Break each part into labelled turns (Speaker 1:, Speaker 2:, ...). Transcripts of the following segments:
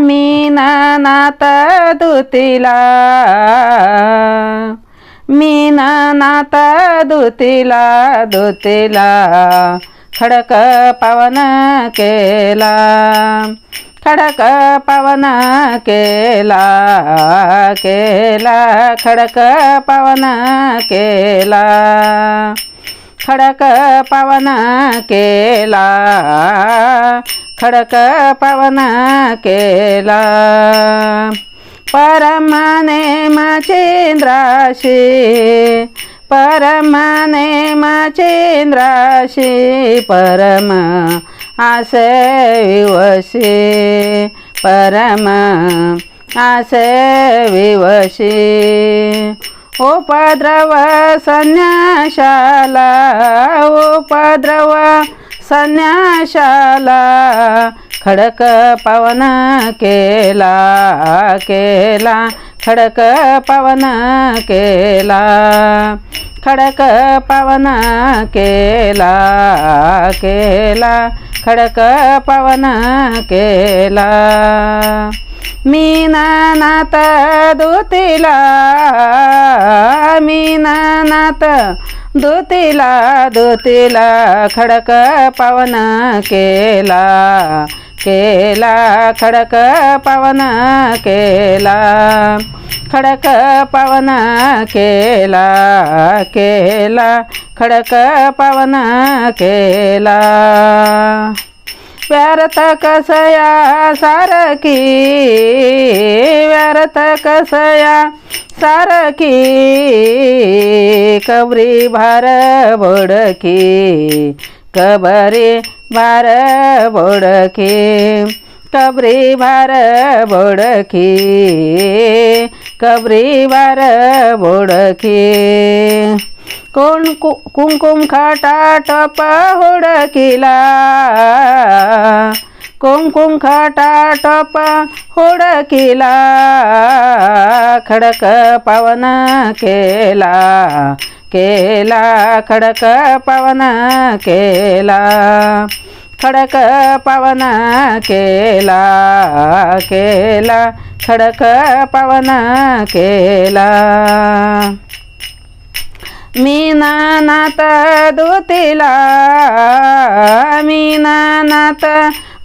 Speaker 1: मीना नात दुतीला. मीना नात दुतीला दुतीला खडक पवन केला. खडक पवन केला केला खडक पवन केला. खडक पवन केला. खडक पवन केला. परमाने माचेंद्राशी परमाने माचेंद्राशी परम आसे विवशी परम आसे विवशी उपद्रव संन्याशाला उपद्रव संन्याशाला खडक पवन केला केला खडक पवन केला खडक पवन केला केला खडक पवन केला. मीना नात दुतीला मीना नात दुतीला दुतीला खडक पवन केला केला खडक पवन केला खडक पवन केला केला खडक पवन केला. व्यर्थ कसया सारखी व्यर्थ कसया सारखी कबरी भार बोडकी कबरी भार बोडकी कबरी भार बोडकी कबरी भार बोडकी। कोण कु कुंकुम खटाटप हुडकिला. कुंकुम खटाटप हुडकिला. खडक पवन केला केला खडक पवन केला. खडक पवन केला केला खडक पवन केला. मीना नात दुतीला मीना नात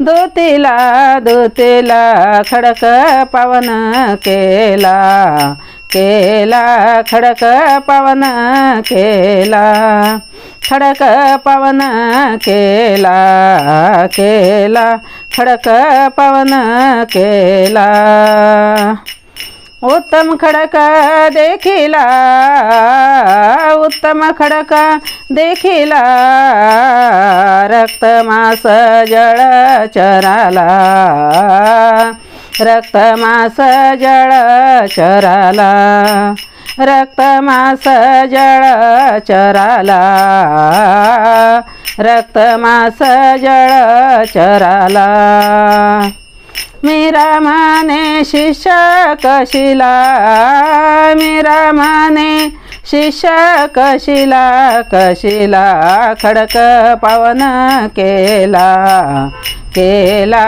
Speaker 1: दुतीला दुतीला खडक पवन केला केला खडक पवन केला खडक पवन केला केला खडक पवन केला. उत्तम खडक देखिला उत्तम खडक देखिला रक्त मास जळ चराला रक्त मास जळ चराला रक्त मास जळ चराला रक्त मास जळ चराला मीरा माने शिष्य कशिला मीरा माने शिष्य कशिला कशिला खडक पवन केला केला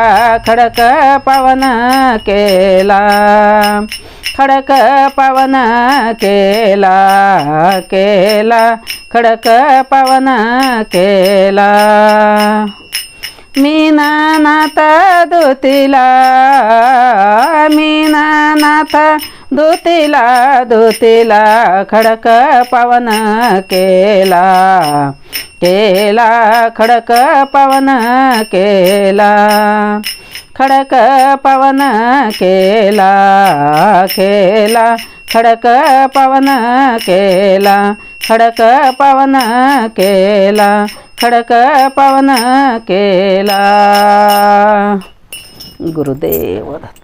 Speaker 1: खडक पवन केला खडक पवन केला केला खडक पवन केला. मीना नाथ दुतीला मीना नाथ दुतीला दुतीला खडक पवन केला. केला खडक पवन केला. खडक पवन केला. केला खडक पवन केला. खडक पवन केला. खडक पवन केला. गुरुदेव दत्त.